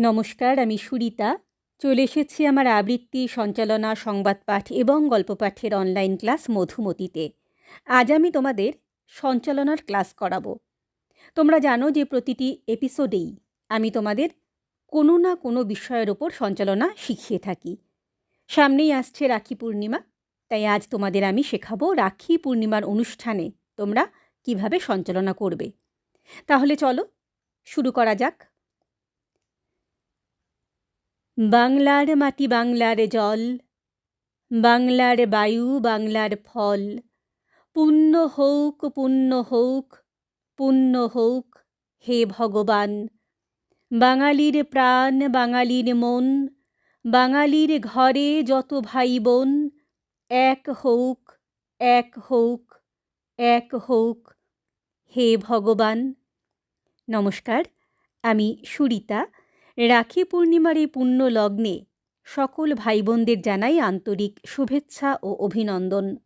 নমস্কার, আমি সুরিতা। চলে এসেছি আমার আবৃত্তি, সঞ্চালনা সংবাদ পাঠ এবং গল্প পাঠের অনলাইন ক্লাস মধুমতিতে। আজ আমি তোমাদের সঞ্চালনার ক্লাস করাবো। তোমরা জানো যে প্রতিটি এপিসোডেই আমি তোমাদের কোনো না কোনো বিষয়ের ওপর সঞ্চালনা শিখিয়ে থাকি। সামনেই আসছে রাখি পূর্ণিমা, তাই আজ তোমাদের আমি শেখাবো রাখি পূর্ণিমার অনুষ্ঠানে তোমরা কীভাবে সঞ্চালনা করবে। তাহলে চলো, শুরু করা যাক। বাংলার মাটি বাংলার জল, বাংলার বায়ু বাংলার ফল। পুণ্য হৌক পুণ্য হৌক পুণ্য হৌক হে ভগবান। বাঙালির প্রাণ, বাঙালির মন, বাঙালির ঘরে যত ভাই বোন, এক হৌক এক হৌক এক হৌক হে ভগবান। নমস্কার, আমি সুরিতা রাখি পূর্ণিমার এই পুণ্য লগ্নে সকল ভাই বোনদের জানাই আন্তরিক শুভেচ্ছা ও অভিনন্দন।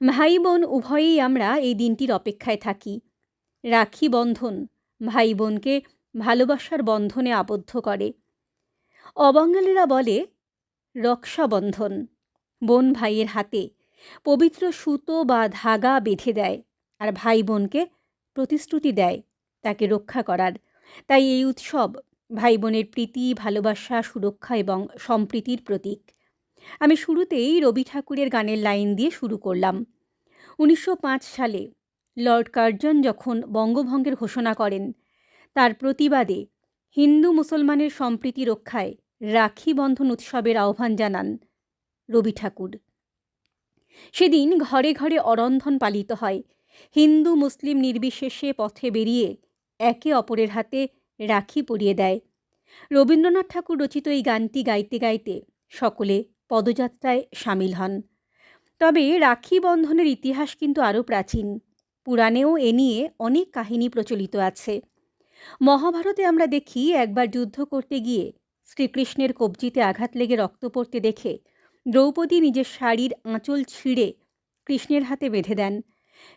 ভাই বোন উভয়েই আমরা এই দিনটির অপেক্ষায় থাকি। রাখি বন্ধন ভাই বোনকে ভালোবাসার বন্ধনে আবদ্ধ করে। অবাঙালিরা বলে রক্ষাবন্ধন বোন ভাইয়ের হাতে পবিত্র সুতো বা ধাগা বেঁধে দেয় আর ভাই বোনকে প্রতিশ্রুতি দেয় তাকে রক্ষা করার। তাই এই উৎসব ভাই বোনের প্রীতি, ভালোবাসা, সুরক্ষা এবং সম্প্রীতির প্রতীক। আমি শুরুতেই রবি ঠাকুরের গানের লাইন দিয়ে শুরু করলাম। উনিশশো পাঁচ সালে লর্ড কার্জন যখন বঙ্গভঙ্গের ঘোষণা করেন, তার প্রতিবাদে হিন্দু মুসলমানের সম্প্রীতি রক্ষায় রাখি বন্ধন উৎসবের আহ্বান জানান রবি ঠাকুর। সেদিন ঘরে ঘরে অরন্ধন পালিত হয়। হিন্দু মুসলিম নির্বিশেষে পথে বেরিয়ে একে অপরের হাতে রাখি পরিয়ে দেয়। রবীন্দ্রনাথ ঠাকুর রচিত এই গানটি গাইতে গাইতে সকলে পদযাত্রায় সামিল হন। তবে রাখি বন্ধনের ইতিহাস কিন্তু আরও প্রাচীন। পুরাণেও এ নিয়ে অনেক কাহিনী প্রচলিত আছে। মহাভারতে আমরা দেখি একবার যুদ্ধ করতে গিয়ে শ্রীকৃষ্ণের কবজিতে আঘাত লেগে রক্ত পড়তে দেখে দ্রৌপদী নিজের শাড়ির আঁচল ছিঁড়ে কৃষ্ণের হাতে বেঁধে দেন।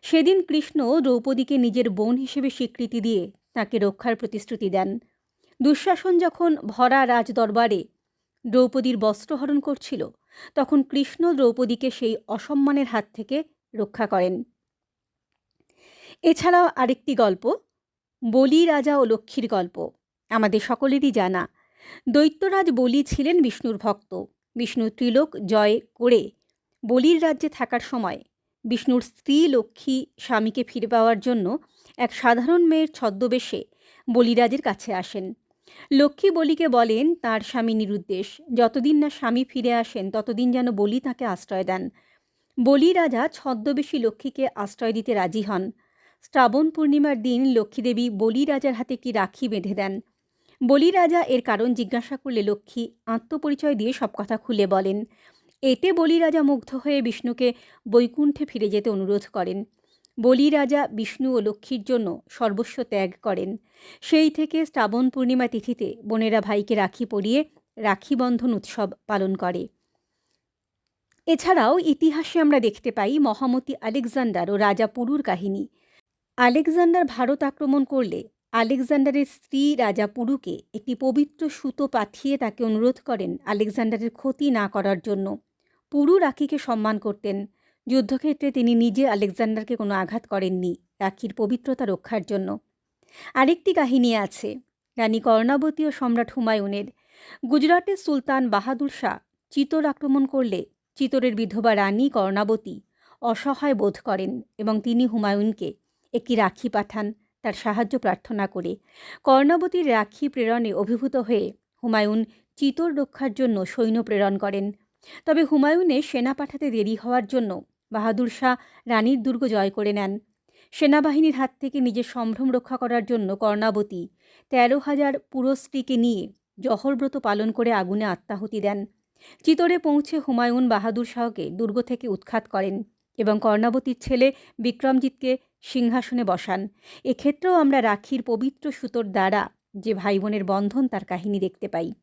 সেদিন কৃষ্ণ দ্রৌপদীকে নিজের বোন হিসেবে স্বীকৃতি দিয়ে তাকে রক্ষার প্রতিশ্রুতি দেন। দুঃশাসন যখন ভরা রাজ দরবারে দ্রৌপদীর বস্ত্রহরণ করছিল, তখন কৃষ্ণ দ্রৌপদীকে সেই অসম্মানের হাত থেকে রক্ষা করেন। এছাড়াও আরেকটি গল্প, বলি রাজা ও লক্ষ্মীর গল্প, আমাদের সকলেরই জানা। দৈত্যরাজ বলি ছিলেন বিষ্ণুর ভক্ত। বিষ্ণু ত্রিলোক জয় করে বলির রাজ্যে থাকার সময় বিষ্ণুর স্ত্রী লক্ষ্মী স্বামীকে ফিরে পাওয়ার জন্য এক সাধারণ মেয়ের ছদ্মবেশে বলিরাজের কাছে আসেন। লক্ষ্মী বলিকে বলেন, তার স্বামী নিরুদ্দেশ। যতদিন না স্বামী ফিরে আসেন, ততদিন যেন বলি তাকে আশ্রয় দেন। বলি রাজা ছদ্মবেশী লক্ষ্মীকে আশ্রয় দিতে রাজি হন। শ্রাবণ পূর্ণিমার দিন লক্ষ্মীদেবী বলি রাজার হাতে একটি রাখি বেঁধে দেন। বলি রাজা এর কারণ জিজ্ঞাসা করলে লক্ষ্মী আত্মপরিচয় দিয়ে সব কথা খুলে বলেন। এতে বলি রাজা মুগ্ধ হয়ে বিষ্ণুকে বৈকুণ্ঠে ফিরে যেতে অনুরোধ করেন। বলি রাজা বিষ্ণু ও লক্ষ্মীর জন্য সর্বস্ব ত্যাগ করেন। সেই থেকে শ্রাবণ পূর্ণিমা তিথিতে বোনেরা ভাইকে রাখি পরিয়ে রাখি বন্ধন উৎসব পালন করে। এছাড়াও ইতিহাসে আমরা দেখতে পাই মহামতি আলেকজান্ডার ও রাজা পুরুর কাহিনী। আলেকজান্ডার ভারত আক্রমণ করলে আলেকজান্ডারের স্ত্রী রাজা পুরুকে একটি পবিত্র সুতো পাঠিয়ে তাকে অনুরোধ করেন আলেকজান্ডারের ক্ষতি না করার জন্য। পুরু রাখিকে সম্মান করতেন। যুদ্ধক্ষেত্রে তিনি নিজে আলেকজান্ডারকে কোনো আঘাত করেননি, রাখির পবিত্রতা রক্ষার জন্য। আরেকটি কাহিনী আছে, রানী কর্ণাবতী ও সম্রাট হুমায়ুনের। গুজরাটের সুলতান বাহাদুর শাহ চিতর আক্রমণ করলে চিতরের বিধবা রানী কর্ণাবতী অসহায় বোধ করেন এবং তিনি হুমায়ুনকে একটি রাখি পাঠান, তার সাহায্য প্রার্থনা করে। কর্ণাবতীর রাখি প্রেরণে অভিভূত হয়ে হুমায়ুন চিতর রক্ষার জন্য সৈন্য প্রেরণ করেন। তবে হুমায়ুনের সেনা পাঠাতে দেরি হওয়ার জন্য বাহাদুর শাহ রানীর দুর্গ জয় করে নেন। সেনাবাহিনীর হাত থেকে নিজের সম্ভ্রম রক্ষা করার জন্য কর্ণাবতী তেরো হাজার পুরস্ত্রীকে নিয়ে জহরব্রত পালন করে আগুনে আত্মাহুতি দেন। চিতরে পৌঁছে হুমায়ুন বাহাদুর শাহকে দুর্গ থেকে উৎখাত করেন এবং কর্ণাবতীর ছেলে বিক্রমজিৎকে সিংহাসনে বসান। এক্ষেত্রেও আমরা রাখির পবিত্র সুতোর দ্বারা যে ভাই বোনের বন্ধন তার কাহিনী দেখতে পাই।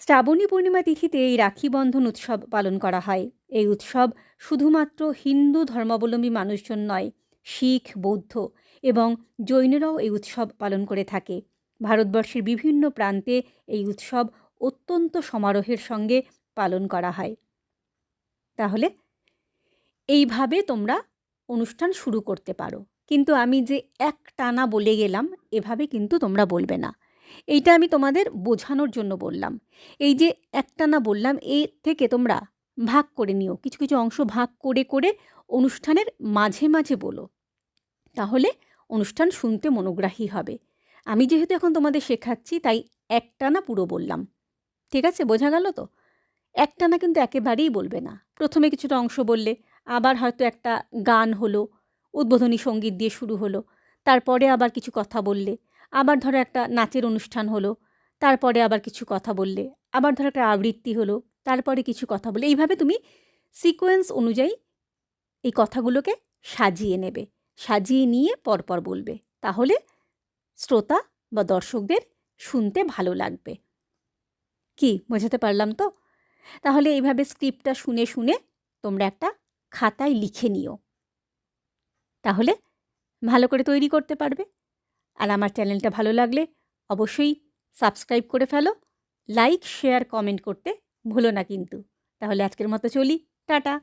শ্রাবণী পূর্ণিমা তিথিতে এই রাখি বন্ধন উৎসব পালন করা হয়। এই উৎসব শুধুমাত্র হিন্দু ধর্মাবলম্বী মানুষজন নয়, শিখ, বৌদ্ধ এবং জৈনরাও এই উৎসব পালন করে থাকে। ভারতবর্ষের বিভিন্ন প্রান্তে এই উৎসব অত্যন্ত সমারোহের সঙ্গে পালন করা হয়। তাহলে এইভাবে তোমরা অনুষ্ঠান শুরু করতে পারো। কিন্তু আমি যে এক টানা বলে গেলাম, এভাবে কিন্তু তোমরা বলবে না। এইটা আমি তোমাদের বোঝানোর জন্য বললাম। এই যে একটানা বললাম, এ থেকে তোমরা ভাগ করে নিও, কিছু কিছু অংশ ভাগ করে করে অনুষ্ঠানের মাঝে মাঝে বলো। তাহলে অনুষ্ঠান শুনতে মনোগ্রাহী হবে। আমি যেহেতু এখন তোমাদের শেখাচ্ছি, তাই একটানা পুরো বললাম। ঠিক আছে? বোঝা গেল তো? একটানা কিন্তু একেবারেই বলবে না। প্রথমে কিছুটা অংশ বললে, আবার হয়তো একটা গান হলো, উদ্বোধনী সংগীত দিয়ে শুরু হলো, তারপরে আবার কিছু কথা বললে আবার ধরো একটা নাচের অনুষ্ঠান হলো, তারপরে আবার কিছু কথা বললে, আবার ধরো একটা আবৃত্তি হলো, তারপরে কিছু কথা বললে, এইভাবে তুমি সিকোয়েন্স অনুযায়ী এই কথাগুলোকে সাজিয়ে নেবে। সাজিয়ে নিয়ে পরপর বলবে। তাহলে শ্রোতা বা দর্শকদের শুনতে ভালো লাগবে। কি, বোঝাতে পারলাম তো? তাহলে এইভাবে স্ক্রিপ্টটা শুনে শুনে তোমরা একটা খাতায় লিখে নিও। তাহলে ভালো করে তৈরি করতে পারবে। আর আমার চ্যানেলটা ভালো লাগলে অবশ্যই সাবস্ক্রাইব করে ফেলো, লাইক, শেয়ার, কমেন্ট করতে ভুলো না কিন্তু। তাহলে আজকের মতো চলি, টাটা।